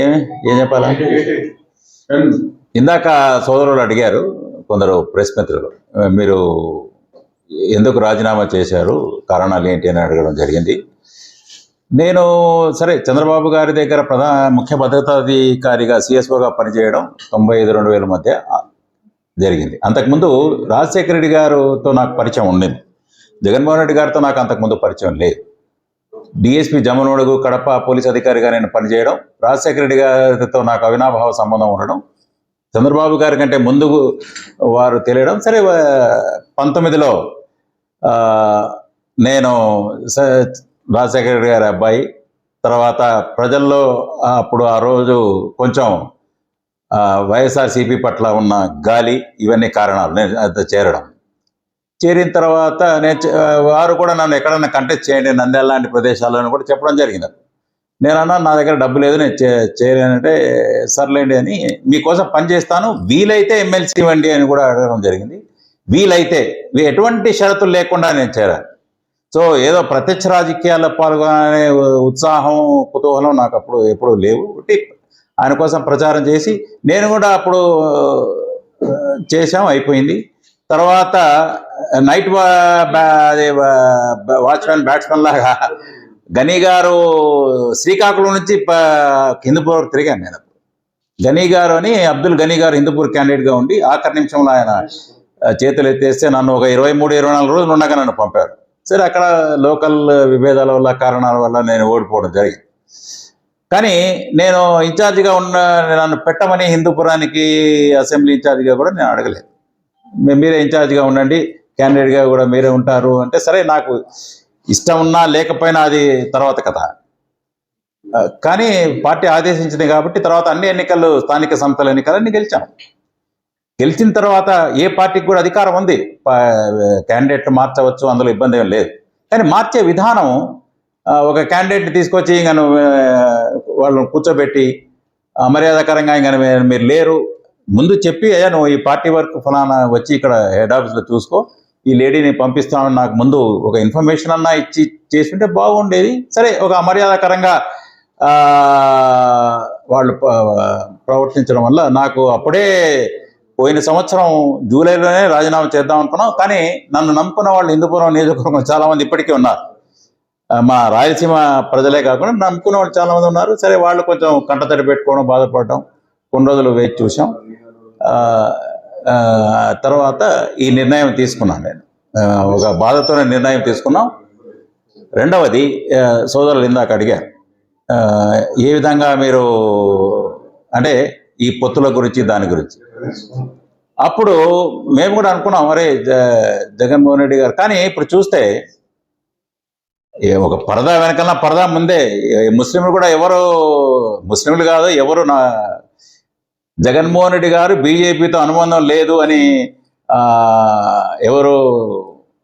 ఏమి mm. ఏం చెప్పాలా? ఇందాక సోదరులు అడిగారు కొందరు ప్రెస్ మిత్రులు మీరు ఎందుకు రాజీనామా చేశారు? కారణాలు ఏంటి? అని అడగడం జరిగింది. నేను సరే చంద్రబాబు గారి దగ్గర ప్రధాన ముఖ్య భద్రతాధికారిగా సిఎస్ఓగా పనిచేయడం తొంభై ఐదు రెండు వేల మధ్య జరిగింది. అంతకుముందు రాజశేఖర రెడ్డి గారితో నాకు పరిచయం ఉండేది. జగన్మోహన్ రెడ్డి గారితో నాకు అంతకుముందు పరిచయం లేదు. డిఎస్పి జమనోడుగు కడప పోలీస్ అధికారిగా నేను పనిచేయడం రాజశేఖర రెడ్డి గారితో నాకు అవినాభావ సంబంధం ఉండడం చంద్రబాబు గారి కంటే ముందు వారు తెలియడం సరే పంతొమ్మిదిలో నేను స- రాజశేఖర రెడ్డి గారి అబ్బాయి తర్వాత ప్రజల్లో అప్పుడు ఆ రోజు కొంచెం వైఎస్ఆర్సీపీ పట్ల ఉన్న గాలి ఇవన్నీ కారణాలు నేను అది చేరడం. చేరిన తర్వాత నేను వారు కూడా నన్ను ఎక్కడన్నా కంటెస్ట్ చేయండి నంద్యాల లాంటి ప్రదేశాలను కూడా చెప్పడం జరిగింది. నేను అన్నా నా దగ్గర డబ్బు లేదు నేను చే చేయలేనంటే సర్లేండి అని మీకోసం పనిచేస్తాను వీలైతే ఎమ్మెల్సీ ఇవ్వండి అని కూడా అడగడం జరిగింది. వీలైతే ఎటువంటి షరతులు లేకుండా నేను చేరాను సో ఏదో ప్రత్యక్ష రాజకీయాల్లో పాల్గొనే ఉత్సాహం కుతూహలం నాకు అప్పుడు ఎప్పుడూ లేవు. ఆయన కోసం ప్రచారం చేసి నేను కూడా అప్పుడు చేశాం అయిపోయింది. తర్వాత నైట్ వాచ్మెన్ బ్యాట్స్మెన్ లాగా గనీ గారు శ్రీకాకుళం నుంచి ప- హిందూపూర్ తిరిగాను నేను. గనీ గారు అని అబ్దుల్ గనీ గారు హిందూపూర్ క్యాండిడేట్గా ఉండి ఆఖరి నిమిషంలో ఆయన చేతులు ఎత్తేస్తే నన్ను ఒక ఇరవై మూడు ఇరవై నాలుగు రోజులు ఉండగా నన్ను పంపారు. సరే అక్కడ లోకల్ విభేదాల వల్ల కారణాల వల్ల నేను ఓడిపోవడం జరిగింది. కానీ నేను ఇన్ఛార్జిగా ఉన్న నన్ను పెట్టమని హిందూపురానికి అసెంబ్లీ ఇన్ఛార్జిగా కూడా నేను అడగలేదు. మీరే ఇన్ఛార్జిగా ఉండండి క్యాండిడేట్గా కూడా మీరే ఉంటారు అంటే సరే నాకు ఇష్టం ఉన్నా లేకపోయినా అది తర్వాత కథ. కానీ పార్టీ ఆదేశించింది కాబట్టి తర్వాత అన్ని ఎన్నికలు స్థానిక సంస్థల ఎన్నికలన్నీ గెలిచాం. గెలిచిన తర్వాత ఏ పార్టీకి కూడా అధికారం ఉంది. క్యాండిడేట్ మార్చవచ్చు అందులో ఇబ్బంది ఏం లేదు. కానీ మార్చే విధానం ఒక క్యాండిడేట్ని తీసుకొచ్చి ఇంకా వాళ్ళని కూర్చోబెట్టి అమర్యాదకరంగా ఇంకా మీరు- లేరు. ముందు చెప్పి అయ్యా నువ్వు ఈ పార్టీ వర్క్ ఫలానా వచ్చి ఇక్కడ హెడ్ ఆఫీస్లో చూసుకో. ఈ లేడీని పంపిస్తామని నాకు ముందు ఒక ఇన్ఫర్మేషన్ అన్నా ఇచ్చి చేసుకుంటే బాగుండేది. సరే ఒక అమర్యాదకరంగా వాళ్ళు ప్రవర్తించడం వల్ల నాకు అప్పుడే పోయిన సంవత్సరం జూలైలోనే రాజీనామా చేద్దాం అనుకున్నాం. కానీ నన్ను నమ్ముకున్న వాళ్ళు హిందూపురం నియోజకవర్గం చాలామంది ఇప్పటికీ ఉన్నారు. మా రాయలసీమ ప్రజలే కాకుండా నమ్ముకున్న వాళ్ళు చాలా మంది ఉన్నారు. సరే వాళ్ళు కొంచెం కంటతడి పెట్టుకోవడం బాధపడడం కొన్ని రోజులు వేచి చూసాం. తర్వాత ఈ నిర్ణయం తీసుకున్నాను నేను. ఒక బాధతోనే నిర్ణయం తీసుకున్నాం. రెండవది సోదరులు ఇందాక అడిగారు. ఏ విధంగా మీరు అంటే ఈ పొత్తుల గురించి దాని గురించి? అప్పుడు మేము కూడా అనుకున్నాం అరే జ- జగన్మోహన్ రెడ్డి గారు. కానీ ఇప్పుడు చూస్తే ఒక పరదా వెనకాల పరదా ముందే. ముస్లింలు కూడా ఎవరు ముస్లింలు కాదు ఎవరు నా జగన్మోహన్ రెడ్డి గారు బీజేపీతో అనుబంధం లేదు అని ఎవరు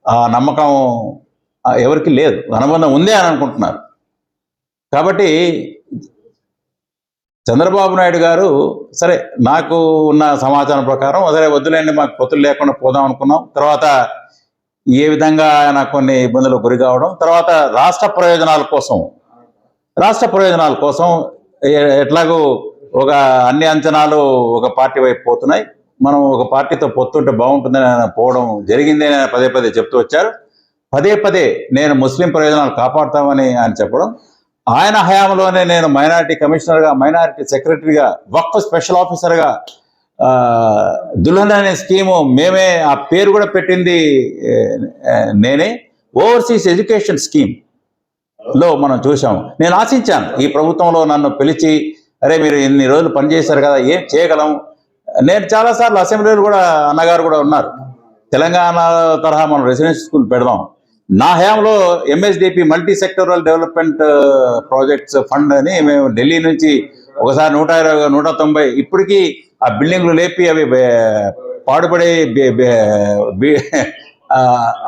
ఆ నమ్మకం ఎవరికి లేదు. అనుబంధం ఉందే అని అనుకుంటున్నారు. కాబట్టి చంద్రబాబు నాయుడు గారు సరే నాకు ఉన్న సమాచారం ప్రకారం సరే వద్దులేండి మాకు పొత్తులు లేకుండా పోదాం అనుకున్నాం. తర్వాత ఏ విధంగా ఆయన కొన్ని ఇబ్బందులకు గురి కావడం తర్వాత రాష్ట్ర ప్రయోజనాల కోసం రాష్ట్ర ప్రయోజనాల కోసం ఎట్లాగో ఎట్లాగూ ఒక అన్ని అంచనాలు ఒక పార్టీ వైపు పోతున్నాయి. మనం ఒక పార్టీతో పొత్తుంటే బాగుంటుందని ఆయన పోవడం జరిగింది అని పదే పదే చెప్తూ వచ్చారు. పదే పదే నేను ముస్లిం ప్రయోజనాలు కాపాడుతామని ఆయన చెప్పడం. ఆయన హయాంలోనే నేను మైనారిటీ కమిషనర్గా మైనారిటీ సెక్రటరీగా వక్ఫ్ స్పెషల్ ఆఫీసర్గా దుల్హన్ అనే స్కీము మేమే ఆ పేరు కూడా పెట్టింది నేనే. ఓవర్సీస్ ఎడ్యుకేషన్ స్కీమ్లో మనం చూసాము నేను ఆశించాను ఈ ప్రభుత్వంలో నన్ను పిలిచి అరే మీరు ఇన్ని రోజులు పనిచేశారు కదా ఏం చేయగలం? నేను చాలాసార్లు అసెంబ్లీలో కూడా అన్నగారు కూడా ఉన్నారు. తెలంగాణ తరహా మనం రెసిడెన్షియల్ స్కూల్ పెడదాం. నా హయాంలో MSDP multi sectoral development projects fund అని మేము ఢిల్లీ నుంచి ఒకసారి నూట ఇరవై నూట తొంభై ఇప్పటికీ ఆ బిల్డింగ్లు లేపి అవి పాడుపడే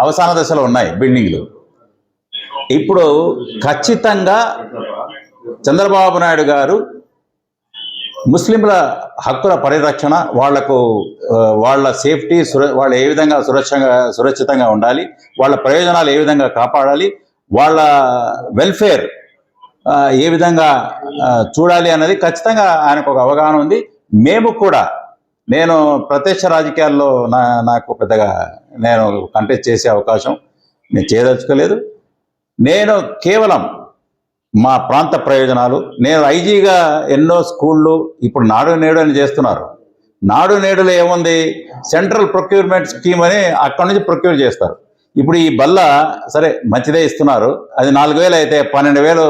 అవసాన దశలో ఉన్నాయి బిల్డింగ్లు. ఇప్పుడు ఖచ్చితంగా చంద్రబాబు నాయుడు గారు ముస్లింల హక్కుల పరిరక్షణ వాళ్ళకు వాళ్ళ సేఫ్టీ సుర వాళ్ళు ఏ విధంగా సురక్షంగా సురక్షితంగా ఉండాలి వాళ్ళ ప్రయోజనాలు ఏ విధంగా కాపాడాలి వాళ్ళ వెల్ఫేర్ ఏ విధంగా చూడాలి అన్నది ఖచ్చితంగా ఆయనకు ఒక అవగాహన ఉంది. మేము కూడా నేను ప్రత్యక్ష రాజకీయాల్లో నా నాకు పెద్దగా నేను కంటెస్ట్ చేసే అవకాశం నేను చేయదలుచుకోలేదు. నేను కేవలం మా ప్రాంత ప్రయోజనాలు నేను ఐజీగా ఎన్నో స్కూళ్ళు ఇప్పుడు నాడు నేడు అని చేస్తున్నారు. నాడు నేడులో ఏముంది? సెంట్రల్ ప్రొక్యూర్మెంట్ స్కీమ్ అని అక్కడి నుంచి ప్రొక్యూర్ చేస్తారు. ఇప్పుడు ఈ బల్ల సరే మంచిదే ఇస్తున్నారు. అది నాలుగు వేలు అయితే పన్నెండు వేలు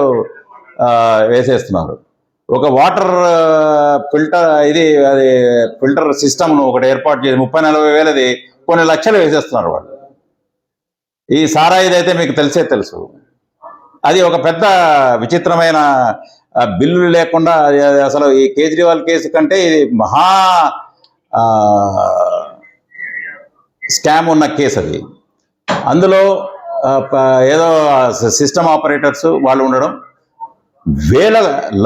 వేసేస్తున్నారు. ఒక వాటర్ ఫిల్టర్ ఇది అది ఫిల్టర్ సిస్టమ్ను ఒకటి ఏర్పాటు చేసి ముప్పై నలభై వేలది కొన్ని లక్షలు వేసేస్తున్నారు వాళ్ళు. ఈ సారాయిది అయితే మీకు తెలిసే తెలుసు. అది ఒక పెద్ద విచిత్రమైన బిల్లు బిల్లులు లేకుండా అసలు ఈ కేజ్రీవాల్ కేసు కంటే ఇది మహా స్కామ్ ఉన్న కేసు అది. అందులో ఏదో సిస్టమ్ ఆపరేటర్స్ వాళ్ళు ఉండడం వేల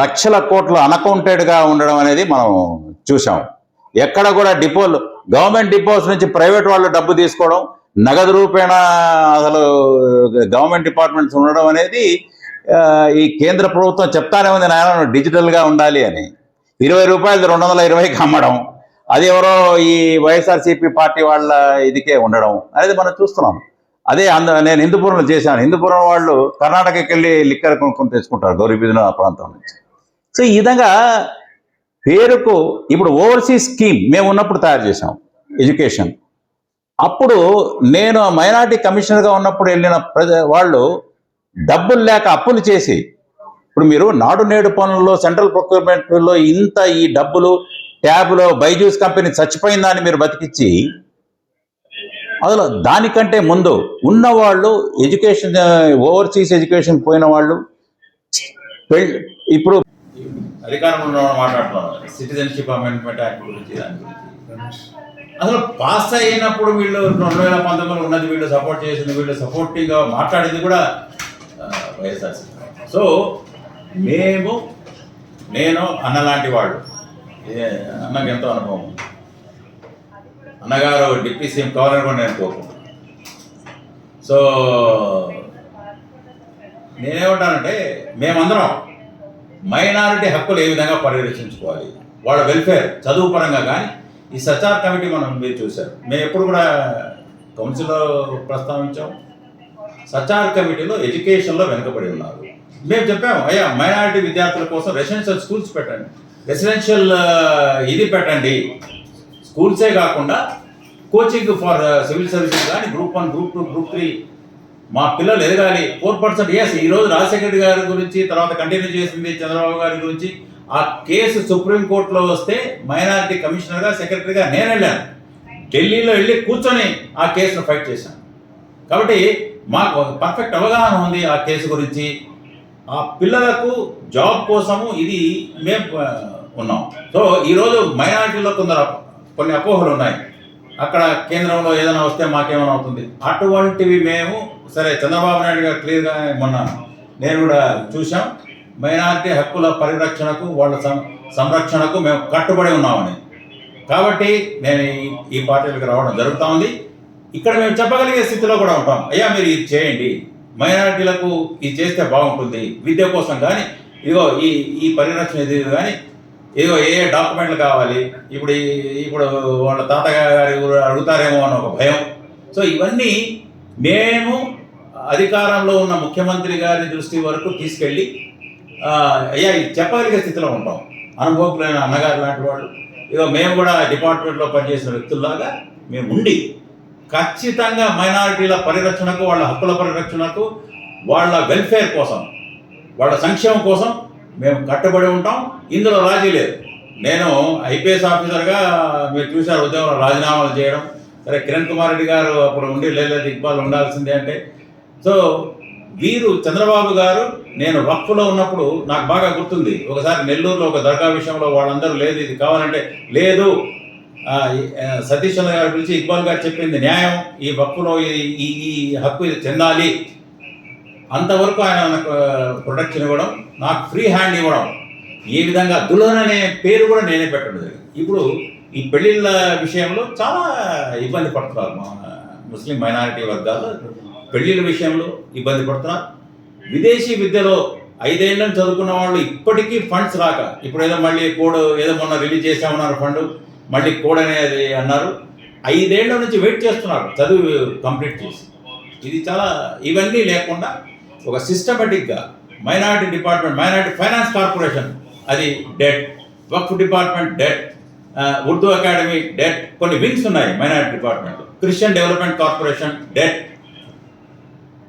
లక్షల కోట్లు అనకౌంటెడ్గా ఉండడం అనేది మనం చూసాం ఎక్కడ కూడా డిపోలు గవర్నమెంట్ డిపోస్ నుంచి ప్రైవేట్ వాళ్ళు డబ్బు తీసుకోవడం నగదు రూపేణ అసలు గవర్నమెంట్ డిపార్ట్మెంట్స్ ఉండడం అనేది ఈ కేంద్ర ప్రభుత్వం చెప్తానే ఉంది నాయన డిజిటల్గా ఉండాలి అని. ఇరవై రూపాయలు రెండు వందల ఇరవైకి అమ్మడం అది ఎవరో ఈ వైఎస్ఆర్సీపీ పార్టీ వాళ్ళ ఇదికే ఉండడం అనేది మనం చూస్తున్నాం. అదే అంద నేను హిందూపురంలో చేశాను. హిందూపురం వాళ్ళు కర్ణాటకకి వెళ్ళి లిక్కర్ కొనుక్కొని తెచ్చుకుంటారు గౌరీబిదిన ప్రాంతం నుంచి. సో ఈ విధంగా పేరుకు ఇప్పుడు ఓవర్సీస్ స్కీమ్ మేము ఉన్నప్పుడు తయారు చేసాం ఎడ్యుకేషన్. అప్పుడు నేను మైనార్టీ కమిషనర్గా ఉన్నప్పుడు వెళ్ళిన ప్రజ వాళ్ళు డబ్బులు లేక అప్పులు చేసి ఇప్పుడు మీరు నాడు నేడు పనుల్లో సెంట్రల్ ప్రొక్యూర్మెంట్లో ఇంత ఈ డబ్బులు ట్యాబ్లో బైజూస్ కంపెనీ చచ్చిపోయిందని మీరు బతికిచ్చి అందులో దానికంటే ముందు ఉన్నవాళ్ళు ఎడ్యుకేషన్ ఓవర్సీస్ ఎడ్యుకేషన్ పోయిన వాళ్ళు ఇప్పుడు అధికారంలో మాట్లాడుతున్నారు. సిటిజన్షిప్ అమెండ్మెంట్ యాక్ట్ గురించి దాని గురించి. అసలు పాస్ అయినప్పుడు వీళ్ళు రెండు వేల పంతొమ్మిదిలో ఉన్నది వీళ్ళు సపోర్ట్ చేసింది వీళ్ళు సపోర్టింగ్గా మాట్లాడింది కూడా వైఎస్ఆర్ సో మేము నేను అన్న లాంటి వాళ్ళు. ఏ, అన్నకి ఎంతో అనుభవం ఉంది. అన్నగారు డిప్యూటీ సీఎం కావాలని కూడా నేను కోరుకుంటున్నాను. సో నేనేమంటానంటే మేమందరం మైనారిటీ హక్కులు ఏ విధంగా పరిరక్షించుకోవాలి? వాళ్ళ వెల్ఫేర్ చదువు పరంగా కానీ ఈ సచార్ కమిటీ మనం మీరు చూశారు. మేము ఎప్పుడు కూడా కౌన్సిల్లో ప్రస్తావించాం సచార్ కమిటీలో ఎడ్యుకేషన్లో వెనుకబడి ఉన్నారు. మేము చెప్పాము అయ్యా మైనారిటీ విద్యార్థుల కోసం రెసిడెన్షియల్ స్కూల్స్ పెట్టండి. రెసిడెన్షియల్ ఇది పెట్టండి. స్కూల్సే కాకుండా coaching for uh, civil services కానీ group one group two group three. మా పిల్లలు ఎదగాలి. ఫోర్ పర్సెంట్ ఎస్ ఈరోజు రాజశేఖర్ గారి గురించి తర్వాత కంటిన్యూ చేసింది చంద్రబాబు గారి గురించి. ఆ కేసు సుప్రీంకోర్టులో వస్తే మైనారిటీ కమిషనర్గా సెక్రటరీగా నేను వెళ్ళాను. ఢిల్లీలో వెళ్ళి కూర్చొని ఆ కేసును ఫైట్ చేశాను. కాబట్టి మాకు పర్ఫెక్ట్ అవగాహన ఉంది ఆ కేసు గురించి. ఆ పిల్లలకు జాబ్ కోసము ఇది మేము uh, ఉన్నాం. సో ఈరోజు మైనారిటీలో కొందరు కొన్ని అపోహలు ఉన్నాయి. అక్కడ కేంద్రంలో ఏదైనా వస్తే మాకేమైనా అవుతుంది. అటువంటివి మేము సరే చంద్రబాబు నాయుడు గారు క్లియర్గా మొన్న నేను కూడా చూసాం మైనారిటీ హక్కుల పరిరక్షణకు వాళ్ళ సం- సంరక్షణకు మేము కట్టుబడి ఉన్నామని. కాబట్టి నేను ఈ- ఈ పార్టీలకు రావడం జరుగుతూ ఉంది. ఇక్కడ మేము చెప్పగలిగే స్థితిలో కూడా ఉంటాం. అయ్యా మీరు ఇది చేయండి. మైనారిటీలకు ఇది చేస్తే బాగుంటుంది. విద్య కోసం కానీ ఇదిగో ఈ ఈ పరిరక్షణ ఇది కానీ ఏదో ఏ డాక్యుమెంట్లు కావాలి ఇప్పుడు ఇప్పుడు వాళ్ళ తాతగారి అడుగుతారేమో అని ఒక భయం. సో ఇవన్నీ మేము అధికారంలో ఉన్న ముఖ్యమంత్రి గారి దృష్టి వరకు తీసుకెళ్ళి అయ్యా చెప్పగలిగే స్థితిలో ఉంటాం. అనుభవకులైన అన్నగారు లాంటి వాళ్ళు. ఇక మేము కూడా డిపార్ట్మెంట్లో పనిచేసిన వ్యక్తుల్లాగా మేము ఉండి ఖచ్చితంగా మైనారిటీల పరిరక్షణకు వాళ్ళ హక్కుల పరిరక్షణకు వాళ్ళ వెల్ఫేర్ కోసం వాళ్ళ సంక్షేమం కోసం మేము కట్టుబడి ఉంటాం ఇందులో రాజీ లేదు. నేను ఐపీఎస్ ఆఫీసర్గా మీరు చూశారు ఉద్యోగంలో రాజీనామాలు చేయడం. సరే కిరణ్ కుమార్ రెడ్డి గారు అప్పుడు ఉండి లేదా ఇక్బాల్ ఉండాల్సిందే అంటే. సో వీరు చంద్రబాబు గారు నేను వక్ఫ్లో ఉన్నప్పుడు నాకు బాగా గుర్తుంది. ఒకసారి నెల్లూరులో ఒక దర్గా విషయంలో వాళ్ళందరూ లేదు ఇది కావాలంటే లేదు. సతీష్ చంద్ర గారు పిలిచి ఇక్బాల్ గారు చెప్పింది న్యాయం ఈ వక్ఫ్లో ఈ ఈ ఈ హక్కు ఇది చెందాలి. అంతవరకు ఆయన నాకు ప్రొటెక్షన్ ఇవ్వడం నాకు ఫ్రీ హ్యాండ్ ఇవ్వడం ఏ విధంగా దుల్హన్ అనే పేరు కూడా నేనే పెట్టడం జరిగింది ఇప్పుడు ఈ పెళ్ళిళ్ళ విషయంలో చాలా ఇబ్బంది పడుతున్నారు మా ముస్లిం మైనారిటీ వర్గాలు. పెళ్ళిళ్ళ విషయంలో ఇబ్బంది పడుతున్నారు. విదేశీ విద్యలో ఐదేళ్ళ చదువుకున్న వాళ్ళు ఇప్పటికీ ఫండ్స్ రాక ఇప్పుడు ఏదో మళ్ళీ కోడ్ ఏదో మొన్న రిలీజ్ చేసామన్నారు ఫండ్ మళ్ళీ కోడ్ అనేది అన్నారు. ఐదేళ్ళ నుంచి వెయిట్ చేస్తున్నారు చదువు కంప్లీట్ చేసి. ఇది చాలా ఇవన్నీ లేకుండా ఒక సిస్టమేటిక్గా minority department minority finance corporation అది debt Waqf department debt Urdu academy debt కొన్ని వింగ్స్ ఉన్నాయి minority department Christian development corporation debt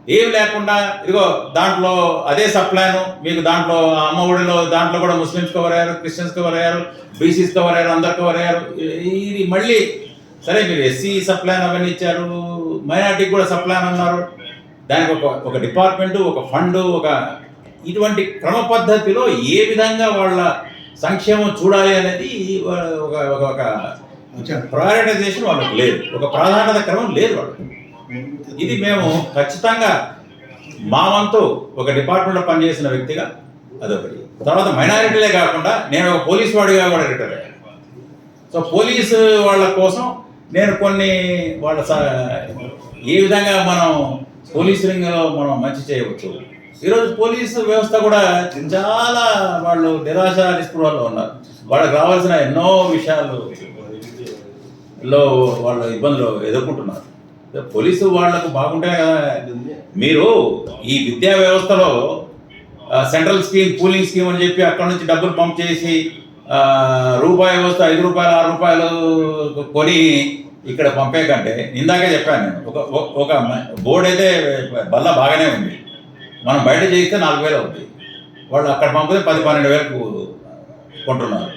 ఏం లేకుండా ఇదిగో దాంట్లో అదే సప్లాను మీకు దాంట్లో అమ్మ ఒడిలో దాంట్లో కూడా ముస్లిమ్స్ కవర్ అయ్యారు క్రిస్టియన్స్ కవర్ అయ్యారు బీసీస్ కవర్ అయ్యారు అందరు కవర్ అయ్యారు ఇది మళ్ళీ సరే మీరు ఎస్సీ సప్లాన్ అవన్నీ ఇచ్చారు మైనార్టీకి కూడా సప్లాన్ అన్నారు. దానికి ఒక ఒక డిపార్ట్మెంట్ ఒక ఫండ్ ఒక ఇటువంటి క్రమ పద్ధతిలో ఏ విధంగా వాళ్ళ సంక్షేమం చూడాలి అనేది ఒక ఒక ఒక ప్రయారిటైజేషన్ వాళ్ళకి లేదు. ఒక ప్రాధాన్యత క్రమం లేదు వాళ్ళకి. ఇది మేము ఖచ్చితంగా మా వంతు ఒక డిపార్ట్మెంట్లో పనిచేసిన వ్యక్తిగా అదొకటి. తర్వాత మైనారిటీలే కాకుండా నేను ఒక పోలీస్ వాడిగా కూడా రిటైర్ అయ్యాను. సో పోలీసు వాళ్ళ కోసం నేను కొన్ని వాళ్ళ స- ఏ విధంగా మనం పోలీసు రంగంలో మనం మంచి చేయవచ్చు. ఈరోజు పోలీసు వ్యవస్థ కూడా చాలా వాళ్ళు నిరాశ నిస్పృహలో ఉన్నారు. వాళ్ళకి రావాల్సిన ఎన్నో విషయాలు లో వాళ్ళు ఇబ్బందులు ఎదుర్కొంటున్నారు. పోలీసు వాళ్ళకు బాగుంటే కదా. మీరు ఈ విద్యా వ్యవస్థలో సెంట్రల్ స్కీమ్ కూలింగ్ స్కీమ్ అని చెప్పి అక్కడ నుంచి డబ్బులు పంప్ చేసి రూపాయి వ్యవస్థ ఐదు రూపాయలు ఆరు రూపాయలు కొని ఇక్కడ పంపే కంటే ఇందాకే చెప్పాను నేను ఒక ఒక- బోర్డు అయితే బల్ల బాగానే ఉంది. మనం బయట చేస్తే నాలుగు వేలు అవుతుంది వాళ్ళు అక్కడ పంపితే పది పన్నెండు వేలకు కొంటున్నారు.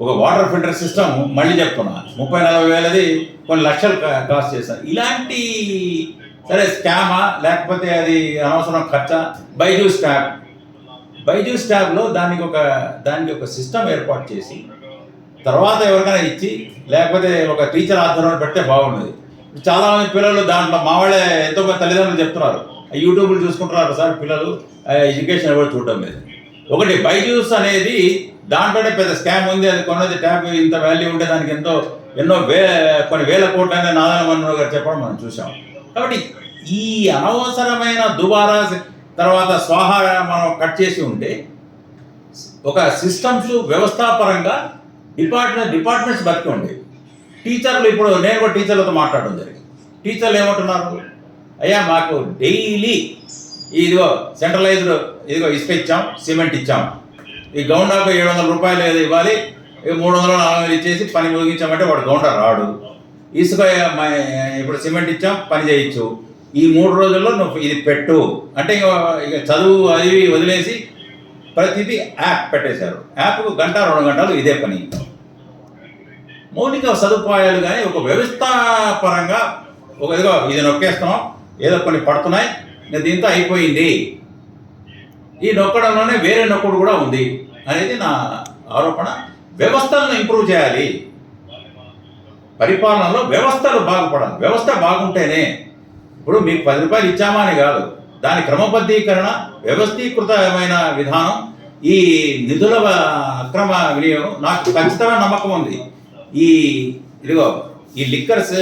ఒక వాటర్ ఫిల్టర్ సిస్టమ్ మళ్ళీ చెప్తున్నా ముప్పై నలభై వేలది కొన్ని లక్షలు కా- కాస్ట్ చేస్తారు ఇలాంటి సరే స్కామా లేకపోతే అది అనవసరం ఖర్చా? బైజూస్ ట్యాబ్ బైజూస్ ట్యాబ్లో దానికి ఒక దానికి ఒక సిస్టమ్ ఏర్పాటు చేసి తర్వాత ఎవరికైనా ఇచ్చి లేకపోతే ఒక టీచర్ ఆధ్వర్యంలో పెడితే బాగుండేది. చాలా మంది పిల్లలు దాంట్లో మా వాళ్ళే ఎంతో మంది తల్లిదండ్రులు చెప్తున్నారు. యూట్యూబ్లు చూసుకుంటున్నారు సార్ పిల్లలు ఎడ్యుకేషన్ ఎవరు చూడటం లేదు. ఒకటి బైజూస్ అనేది దాంట్లోనే పెద్ద స్కామ్ ఉంది. అది కొన్నది ట్యాబ్ ఇంత వాల్యూ ఉంటే దానికి ఎంతో ఎన్నో వే కొన్ని వేల కోట్ల అనేది నారాయణ గారు చెప్పడం మనం చూసాం కాబట్టి ఈ అనవసరమైన దుబారా తర్వాత స్వాహ మనం కట్ చేసి ఉంటే ఒక సిస్టమ్స్ వ్యవస్థాపరంగా డిపార్ట్మెంట్ డిపార్ట్మెంట్స్ బతికి టీచర్లు ఇప్పుడు నేను కూడా టీచర్లతో మాట్లాడడం జరిగింది. టీచర్లు ఏమంటున్నారు? అయ్యా మాకు డైలీ ఇదిగో సెంట్రలైజ్డ్ ఇదిగో ఇసుక ఇచ్చాం సిమెంట్ ఇచ్చాం. ఈ గౌండాకు ఏడు వందల రూపాయలు ఏదో ఇవ్వాలి మూడు వందలు నాలుగు వందలు ఇచ్చేసి పని ముగించామంటే వాడు గౌండా రాడు. ఇసుక మ- ఇప్పుడు సిమెంట్ ఇచ్చాం పని చేయొచ్చు ఈ మూడు రోజుల్లో నువ్వు ఇది పెట్టు. అంటే ఇక ఇక చదువు అది వదిలేసి ప్రతిదీ యాప్ పెట్టేశారు. యాప్కు గంట రెండు గంటలు ఇదే పని. మౌలిక సదుపాయాలు కానీ ఒక వ్యవస్థాపరంగా ఒక ఇదిగో ఇది నొక్కేస్తాం ఏదో కొన్ని పడుతున్నాయి. నేను దీంతో అయిపోయింది. ఈ నొక్కడంలోనే వేరే నొక్కుడు కూడా ఉంది అనేది నా ఆరోపణ. వ్యవస్థలను ఇంప్రూవ్ చేయాలి. పరిపాలనలో వ్యవస్థలు బాగుపడాలి. వ్యవస్థ బాగుంటేనే. ఇప్పుడు మీకు పది రూపాయలు ఇచ్చామా అని కాదు. దాని క్రమబద్ధీకరణ వ్యవస్థీకృతమైన విధానం ఈ నిధుల అక్రమ వినియోగం నాకు ఖచ్చితమైన నమ్మకం ఉంది. ఈ ఇదిగో ఈ లిక్కర్స్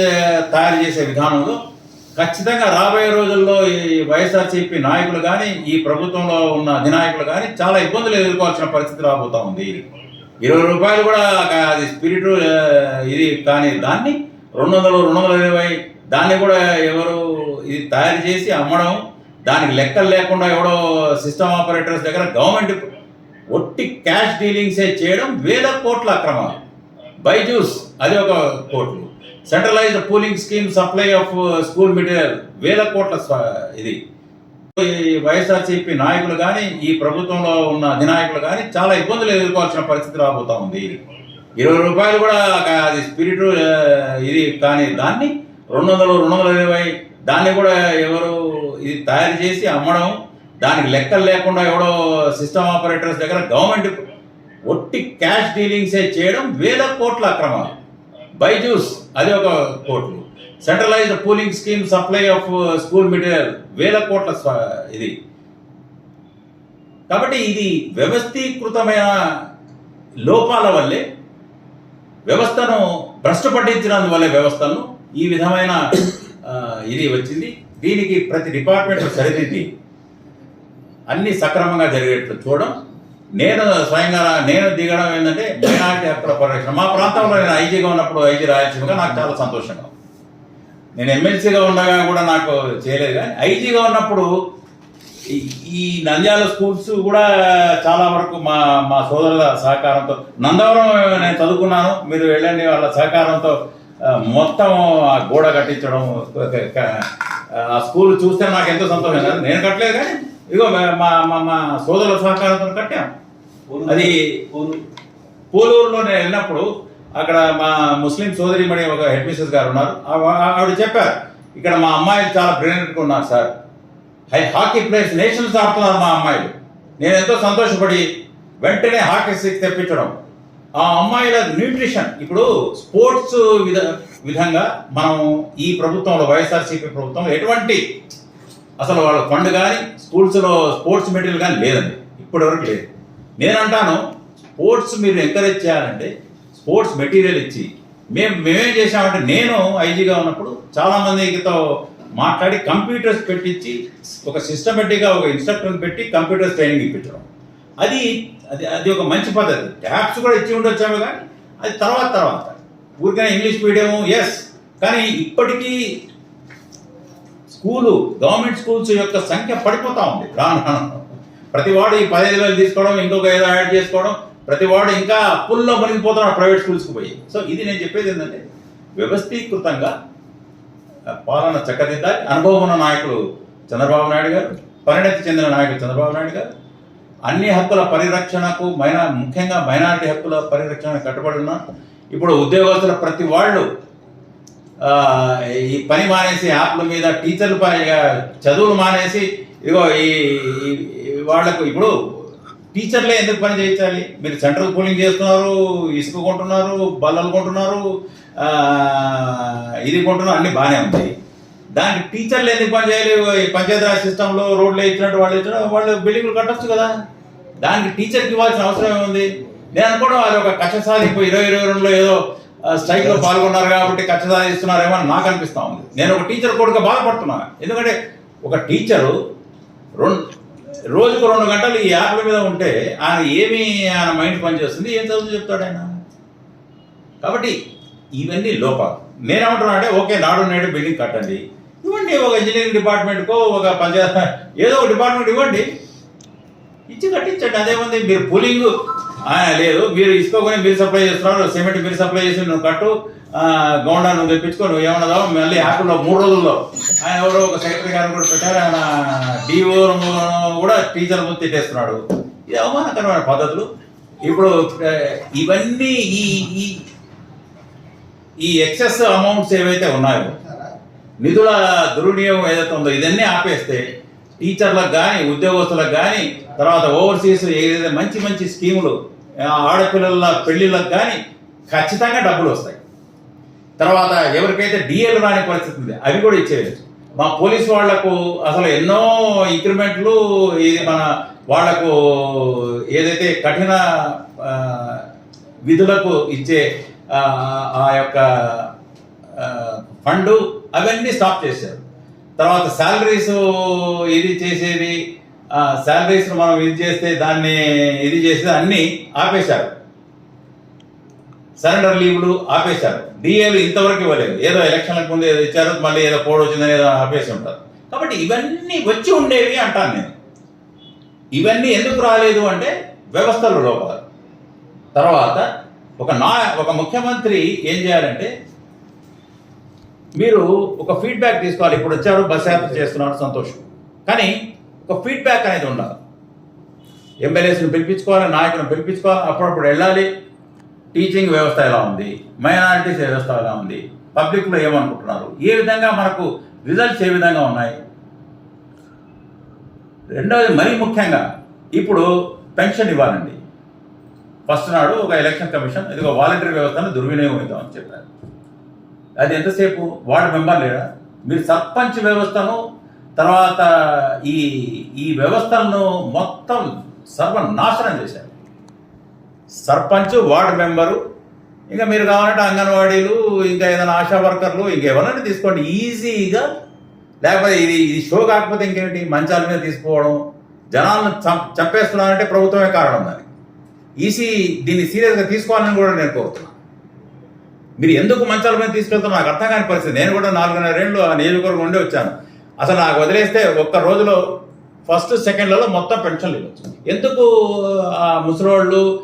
తయారు చేసే విధానంలో ఖచ్చితంగా రాబోయే రోజుల్లో ఈ వైఎస్ఆర్సీపీ నాయకులు కానీ ఈ ప్రభుత్వంలో ఉన్న అధినాయకులు కానీ చాలా ఇబ్బందులు ఎదుర్కోవాల్సిన పరిస్థితి రాబోతా ఉంది. ఇరవై రూపాయలు కూడా అది స్పిరిట్ ఇది కానీ దాన్ని రెండు వందలు రెండు వందల ఇరవై దాన్ని కూడా ఎవరు ఇది తయారు చేసి అమ్మడం దానికి లెక్కలు లేకుండా ఎవడో సిస్టమ్ ఆపరేటర్స్ దగ్గర గవర్నమెంట్ ఒట్టి క్యాష్ డీలింగ్సే చేయడం వేల కోట్ల అక్రమాలు. బైజూస్ అది ఒక కోట్లు. Centralised pooling scheme supply of school material వేల కోట్ల ఇది. వైఎస్ఆర్సీపీ నాయకులు కానీ ఈ ప్రభుత్వంలో ఉన్న అధినాయకులు కానీ చాలా ఇబ్బందులు ఎదుర్కోవాల్సిన పరిస్థితి రాబోతా ఉంది. ఇరవై రూపాయలు కూడా అది స్పిరిట్ ఇది కానీ దాన్ని రెండు వందలు రెండు వందల ఇరవై దాన్ని కూడా ఎవరు ఇది తయారు చేసి అమ్మడం దానికి లెక్కలు లేకుండా ఎవడో సిస్టమ్ ఆపరేటర్స్ దగ్గర గవర్నమెంట్ ఒట్టి క్యాష్ డీలింగ్సే చేయడం వేల కోట్ల అక్రమాలు. బైజూస్ అది ఒక కోట్లు. Centralised pooling scheme supply of school material వేల కోట్ల ఇది. కాబట్టి ఇది వ్యవస్థీకృతమైన లోపాల వల్లే వ్యవస్థను భ్రష్టు పట్టించినందువల్ల వ్యవస్థను ఈ విధమైన ఇది వచ్చింది. దీనికి ప్రతి డిపార్ట్మెంట్ సరిదిద్ది అన్ని సక్రమంగా జరిగేట్లు చూడడం. నేను స్వయంగా నేను దిగడం ఏంటంటే మైనార్టీ హక్కుల పరిరక్షణ. మా ప్రాంతంలో నేను ఐజీగా ఉన్నప్పుడు ఐజీ రాయలసీమగా నాకు చాలా సంతోషంగా నేను ఎమ్మెల్సీగా ఉండగా కూడా నాకు చేయలేదు కానీ ఐజీగా ఉన్నప్పుడు ఈ- ఈ నంద్యాల స్కూల్స్ కూడా చాలా వరకు మా మా సోదరుల సహకారంతో నందవరం నేను చదువుకున్నాను. మీరు వెళ్ళండి వాళ్ళ సహకారంతో మొత్తం గోడ కట్టించడం ఆ స్కూల్ చూస్తే నాకు ఎంతో సంతోషం కాదు నేను కట్టలేదు కానీ ఇదిగో మా మా మా సోదరుల సహకారంతో కట్టాం. అది పోలూరులో నేను వెళ్ళినప్పుడు అక్కడ మా ముస్లిం సోదరిమణి ఒక హెడ్ మిస్సెస్ గారు ఉన్నారు. ఆవ- ఆవిడ చెప్పారు ఇక్కడ మా అమ్మాయిలు చాలా బ్రిలియంట్గా ఉన్నారు sir. High hockey players nationals ఆడుతున్నారు మా అమ్మాయిలు. నేను ఎంతో సంతోషపడి వెంటనే హాకీ స్టిక్ తెప్పించడం. ఆ అమ్మాయిల న్యూట్రిషన్ ఇప్పుడు స్పోర్ట్స్ విధ విధంగా మనం ఈ ప్రభుత్వంలో వైఎస్ఆర్సీపీ ప్రభుత్వంలో ఎటువంటి అసలు వాళ్ళ ఫండ్ కానీ స్కూల్స్లో స్పోర్ట్స్ మెటీరియల్ కానీ లేదండి. ఇప్పటివరకు లేదు. నేను అంటాను స్పోర్ట్స్ మీరు ఎంకరేజ్ చేయాలంటే స్పోర్ట్స్ మెటీరియల్ ఇచ్చి మేము మేమేం చేసామంటే నేను ఐజీగా ఉన్నప్పుడు చాలామందితో మాట్లాడి కంప్యూటర్స్ పెట్టించి ఒక సిస్టమేటిక్గా ఒక ఇన్స్ట్రక్టర్ పెట్టి కంప్యూటర్స్ ట్రైనింగ్ ఇప్పించడం. అది అది అది ఒక మంచి పద్ధతి. ట్యాబ్స్ కూడా ఇచ్చి ఉండొచ్చాము కానీ అది తర్వాత తర్వాత. ఊరికైనా ఇంగ్లీష్ మీడియం ఎస్ కానీ ఇప్పటికీ స్కూలు గవర్నమెంట్ స్కూల్స్ యొక్క సంఖ్య పడిపోతా ఉంది. రాను ప్రతివాడు ప్రతి వాడు ఈ పదహైదు వేలు తీసుకోవడం ఇంకొక ఏదో యాడ్ చేసుకోవడం ప్రతి వాడు ఇంకా అప్పుల్లో మునిగిపోతున్నాడు ప్రైవేట్ స్కూల్స్కి పోయి. సో ఇది నేను చెప్పేది ఏంటంటే వ్యవస్థీకృతంగా పాలన చక్కదిద్దాలి. అనుభవం ఉన్న నాయకులు చంద్రబాబు నాయుడు గారు పరిణతి చెందిన నాయకులు చంద్రబాబు నాయుడు గారు. అన్ని హక్కుల పరిరక్షణకు మైనా ముఖ్యంగా మైనారిటీ హక్కుల పరిరక్షణ కట్టుబడి ఉన్నా. ఇప్పుడు ఉద్యోగస్తుల ప్రతి వాళ్ళు ఈ పని మానేసి యాప్ల మీద టీచర్లు చదువులు మానేసి ఇదిగో ఈ వాళ్ళకు వాళ్ళకు ఇప్పుడు టీచర్లే ఎందుకు పని చేయించాలి? మీరు సెంట్రల్ కూలింగ్ చేస్తున్నారు ఇసుక కొంటున్నారు బల్లలు కొంటున్నారు ఇది కొంటున్నారు అన్ని బాగానే ఉంది దానికి టీచర్లు ఎందుకు పని చేయాలి? ఈ పంచాయతీరాజ్ సిస్టంలో రోడ్లు ఇచ్చినట్టు వాళ్ళు ఇచ్చిన వాళ్ళు బిల్డింగ్లు కట్టొచ్చు కదా. దానికి టీచర్కి ఇవ్వాల్సిన అవసరం ఏముంది? నేను అనుకోవడం అది ఒక కక్ష సాధింపు ఇరవై ఇరవై రెండులో ఏదో స్ట్రైక్లో పాల్గొన్నారు కాబట్టి కక్ష సాధిస్తున్నారేమో అని నాకు అనిపిస్తా ఉంది. నేను ఒక టీచర్ కొడుకు బాధపడుతున్నా. ఎందుకంటే ఒక టీచరు రెండు రోజుకు రెండు గంటలు ఈ యాప్ల మీద ఉంటే ఆయన ఏమి ఆయన మైండ్ పనిచేస్తుంది ఏం చదువు చెప్తాడు ఆయన? కాబట్టి ఇవన్నీ లోపాలు. నేనేమంటున్నా అంటే ఓకే నాడు నేడు బిల్డింగ్ కట్టండి. ఇవ్వండి ఒక ఇంజనీరింగ్ డిపార్ట్మెంట్కో ఒక పంచాయత్ ఏదో ఒక డిపార్ట్మెంట్ ఇవ్వండి. ఇచ్చి కట్టించండి. అదేముంది మీరు కూలింగ్ లేదు మీరు ఇసుకోకొని మీరు సప్లై చేస్తున్నారు సిమెంట్ మీరు సప్లై చేసి నువ్వు కట్టు గౌండా నువ్వు తెప్పించుకో నువ్వు ఏమన్నా మళ్ళీ యాప్లో మూడు రోజుల్లో. ఆయన ఎవరో ఒక సెక్రటరీ గారు కూడా పెట్టారు ఆయన డిఓ కూడా టీచర్ ముందు తిట్టేస్తున్నాడు. ఇది అవమానకరమైన పద్ధతులు. ఇప్పుడు ఇవన్నీ ఈ ఈ ఈ ఎక్సెస్ అమౌంట్స్ ఏవైతే ఉన్నాయో నిధుల దుర్వినియోగం ఏదైతే ఉందో ఇదన్నీ ఆపేస్తే టీచర్లకు కానీ ఉద్యోగస్తులకు కానీ తర్వాత ఓవర్సీస్ ఏదైతే మంచి మంచి స్కీములు ఆడపిల్లల పెళ్ళిళ్ళకు కానీ ఖచ్చితంగా డబ్బులు వస్తాయి. తర్వాత ఎవరికైతే డిఎల్ రాని పరిస్థితి ఉంది అవి కూడా ఇచ్చేయచ్చు. మా పోలీస్ వాళ్ళకు అసలు ఎన్నో ఇంక్రిమెంట్లు ఇది మన వాళ్ళకు ఏదైతే కఠిన విధులకు ఇచ్చే ఆ, యొక్క ఫండు అవన్నీ స్టాప్ చేశారు. తర్వాత శాలరీస్ ఇది చేసేది శాలరీస్ మనం ఇది చేస్తే దాన్ని ఇది చేసేది అన్నీ ఆపేశారు. సరెండర్ లీవ్లు ఆపేశారు. డిఏలు ఇంతవరకు ఇవ్వలేదు. ఏదో ఎలక్షన్లకు ముందు ఏదో ఇచ్చారు మళ్ళీ ఏదో కోడ్ వచ్చిందని ఏదో ఆపేసి ఉంటారు. కాబట్టి ఇవన్నీ వచ్చి ఉండేవి అంటాను నేను. ఇవన్నీ ఎందుకు రాలేదు అంటే వ్యవస్థలు లోపాలు. తర్వాత ఒక నా ఒక ముఖ్యమంత్రి ఏం చేయాలంటే మీరు ఒక ఫీడ్బ్యాక్ తీసుకోవాలి. ఇప్పుడు వచ్చారు బస్ యాత్ర చేస్తున్నారు సంతోషం. కానీ ఒక ఫీడ్బ్యాక్ అనేది ఉండాలి. ఎమ్మెల్యేస్ని పిలిపించుకోవాలి నాయకులను పిలిపించుకోవాలి అప్పుడప్పుడు వెళ్ళాలి. టీచింగ్ వ్యవస్థ ఎలా ఉంది? మైనారిటీస్ వ్యవస్థ ఎలా ఉంది? పబ్లిక్లో ఏమనుకుంటున్నారు? ఏ విధంగా మనకు రిజల్ట్స్ ఏ విధంగా ఉన్నాయి? రెండవది మరీ ముఖ్యంగా ఇప్పుడు పెన్షన్ ఇవ్వాలండి. ఫస్ట్ నాడు ఒక ఎలక్షన్ కమిషన్ ఇదిగో వాలంటీర్ వ్యవస్థను దుర్వినియోగం ఇద్దామని చెప్పారు. అది ఎంతసేపు? వార్డు మెంబర్ లేడా? మీరు సర్పంచ్ వ్యవస్థను తర్వాత ఈ ఈ వ్యవస్థలను మొత్తం సర్వనాశనం చేశారు. సర్పంచ్ వార్డు మెంబరు ఇంకా మీరు కావాలంటే అంగన్వాడీలు ఇంకా ఏదైనా ఆశా వర్కర్లు ఇంకెవరైనా తీసుకోండి. ఈజీగా లేకపోతే ఇది ఇది షో కాకపోతే ఇంకేంటి? మంచాల మీద తీసుకోవడం జనాలను చంపేస్తున్నారంటే ప్రభుత్వమే కారణం దానికి. ఈసీ దీన్ని సీరియస్గా తీసుకోవాలని కూడా నేను కోరుతున్నాను. మీరు ఎందుకు మంచాల పైన తీసుకెళ్తారో నాకు అర్థం కాని పరిస్థితి. నేను కూడా నాలుగున్నరేళ్ళు ఆ నియోజకవర్గం ఉండి వచ్చాను. అసలు నాకు వదిలేస్తే ఒక్క రోజులో ఫస్ట్ సెకండ్లలో మొత్తం పెన్షన్లు ఇవ్వచ్చు ఎందుకు ఆ ముసలోళ్ళు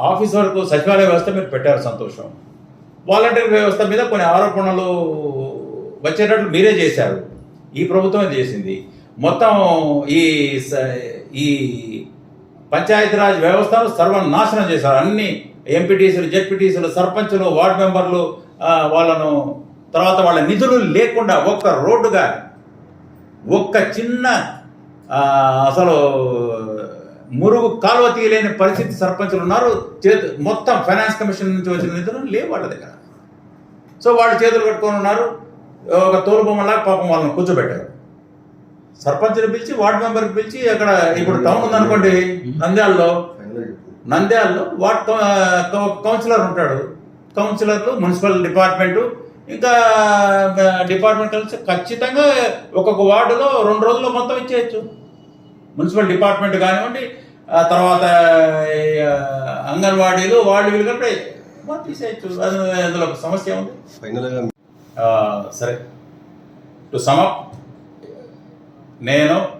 ఆఫీస్ వరకు సచివాలయ వ్యవస్థ మీరు పెట్టారు సంతోషం? వాలంటీర్ వ్యవస్థ మీద కొన్ని ఆరోపణలు వచ్చేటట్లు మీరే చేశారు. ఈ ప్రభుత్వమే చేసింది? మొత్తం ఈ స- ఈ పంచాయతీరాజ్ వ్యవస్థను సర్వనాశనం చేశారు. అన్ని ఎంపీటీసీలు జెడ్పీటీసీలు సర్పంచులు వార్డు మెంబర్లు వాళ్ళను తర్వాత వాళ్ళ నిధులు లేకుండా ఒక్క రోడ్డు కానీ ఒక్క చిన్న అసలు మురుగు కాలువ తీయలేని పరిస్థితి సర్పంచులు ఉన్నారు. చేతు మొత్తం ఫైనాన్స్ కమిషన్ నుంచి వచ్చిన నిధులు లేవు వాళ్ళ దగ్గర. సో వాళ్ళు చేతులు కట్టుకొని ఉన్నారు. ఒక తోలు బొమ్మలాగా పాపం వాళ్ళని కూర్చోబెట్టారు. సర్పంచ్ని పిలిచి వార్డు మెంబర్కి పిలిచి అక్కడ ఇప్పుడు టౌన్ ఉందనుకోండి నంద్యాలలో నంద్యాలలో వార్డ్ కౌన్సిలర్ ఉంటాడు. కౌన్సిలర్లు మున్సిపల్ డిపార్ట్మెంటు ఇంకా డిపార్ట్మెంట్ కలిసి ఖచ్చితంగా ఒక్కొక్క వార్డులో రెండు రోజుల్లో మొత్తం ఇచ్చేయచ్చు. మున్సిపల్ డిపార్ట్మెంట్ కానివ్వండి తర్వాత అంగన్వాడీలు వాళ్ళు వీళ్ళు కూడా తీసేయచ్చు అది అందులో సమస్య ఉంది. ఫైనల్గా సరే. టు సమప్ నేను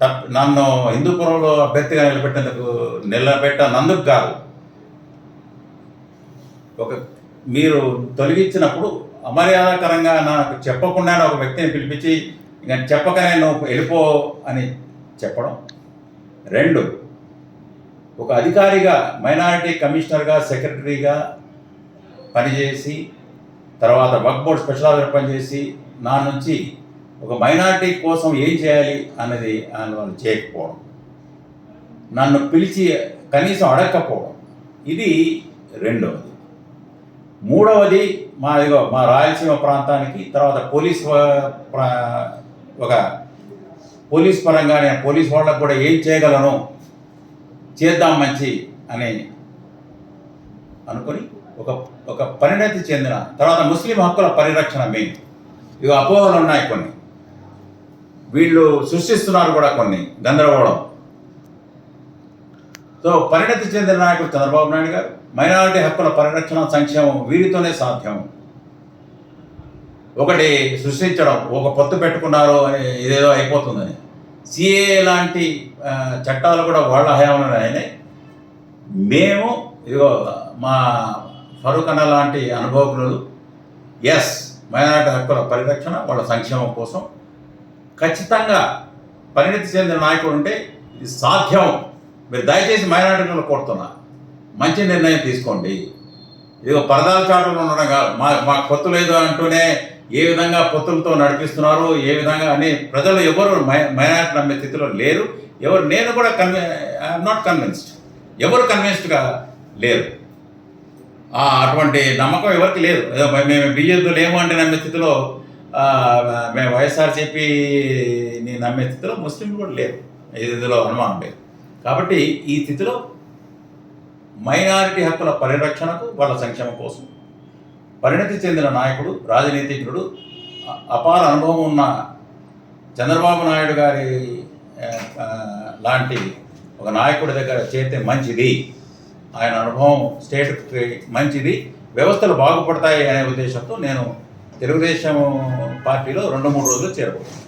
తప్ప నన్ను హిందూపురంలో అభ్యర్థిగా నిలబెట్టేందుకు నిలబెట్టనందుకు కాదు. ఒక మీరు తొలగించినప్పుడు అమర్యాదకరంగా నాకు చెప్పకుండానే ఒక వ్యక్తిని పిలిపించి ఇంకా చెప్పకనే నువ్వు వెళ్ళిపో అని చెప్పడం. రెండు ఒక అధికారిగా మైనారిటీ కమిషనర్గా సెక్రటరీగా పనిచేసి తర్వాత వర్క్ బోర్డ్ స్పెషల్ ఆఫీసర్ పనిచేసి నా నుంచి ఒక మైనారిటీ కోసం ఏం చేయాలి అన్నది ఆయన వాళ్ళు చేయకపోవడం. నన్ను పిలిచి కనీసం అడగకపోవడం. ఇది రెండవది. మూడవది మా ఇదిగో మా రాయలసీమ ప్రాంతానికి తర్వాత పోలీస్ ఒక పోలీస్ పరంగా నేను పోలీస్ వాళ్ళకు కూడా ఏం చేయగలను? చేద్దాం మంచి అని అనుకొని ఒక ఒక పరిణతి చెందిన తర్వాత ముస్లిం హక్కుల పరిరక్షణ మెయిన్ ఇవి అపోహలు ఉన్నాయి కొన్ని. వీళ్ళు సృష్టిస్తున్నారు కూడా కొన్ని. గందరగోళం. సో పరిణతి చెందిన నాయకుడు చంద్రబాబు నాయుడు గారు మైనారిటీ హక్కుల పరిరక్షణ సంక్షేమం వీరితోనే సాధ్యం. ఒకటి సృష్టించడం ఒక పొత్తు పెట్టుకున్నారు అని ఇదేదో అయిపోతుందని. సిఏ లాంటి చట్టాలు కూడా వాళ్ళ హయాంలోనే అయినాయి. మేము ఇదిగో మా ఫరూక్ అన్న లాంటి అనుభవకులు ఎస్ మైనారిటీ హక్కుల పరిరక్షణ వాళ్ళ సంక్షేమం కోసం ఖచ్చితంగా పరిణతి చెందిన నాయకుడు ఉంటే ఇది సాధ్యం. మీరు దయచేసి మైనార్టీలను కోరుతున్నా. మంచి నిర్ణయం తీసుకోండి. ఇదిగో పరదాల చాటులు ఉండడం కాదు. మా మాకు పొత్తు లేదు అంటూనే ఏ విధంగా పొత్తులతో నడిపిస్తున్నారు ఏ విధంగా అని ప్రజలు ఎవరు మై- నమ్మే స్థితిలో లేరు. ఎవరు నేను కూడా కన్వి ఐఎమ్ నాట్ కన్విన్స్డ్ ఎవరు కన్విన్స్డ్గా లేరు. అటువంటి నమ్మకం ఎవరికి లేదు. ఏదో మేము బీజేపీలో లేము అంటే నమ్మే స్థితిలో మేము వైఎస్ఆర్సీపీని నమ్మే స్థితిలో ముస్లింలు కూడా లేరు. ఇందులో అనుమానం లేదు. కాబట్టి ఈ స్థితిలో మైనారిటీ హక్కుల పరిరక్షణకు వాళ్ళ సంక్షేమం కోసం పరిణతి చెందిన నాయకుడు రాజనీతిజ్ఞుడు అపార అనుభవం ఉన్న చంద్రబాబు నాయుడు గారి లాంటి ఒక నాయకుడి దగ్గర చేస్తే మంచిది. ఆయన అనుభవం స్టేట్కి మంచిది. వ్యవస్థలు బాగుపడతాయి అనే ఉద్దేశంతో నేను తెలుగుదేశం పార్టీలో రెండు మూడు రోజులు చేరబోతుంది.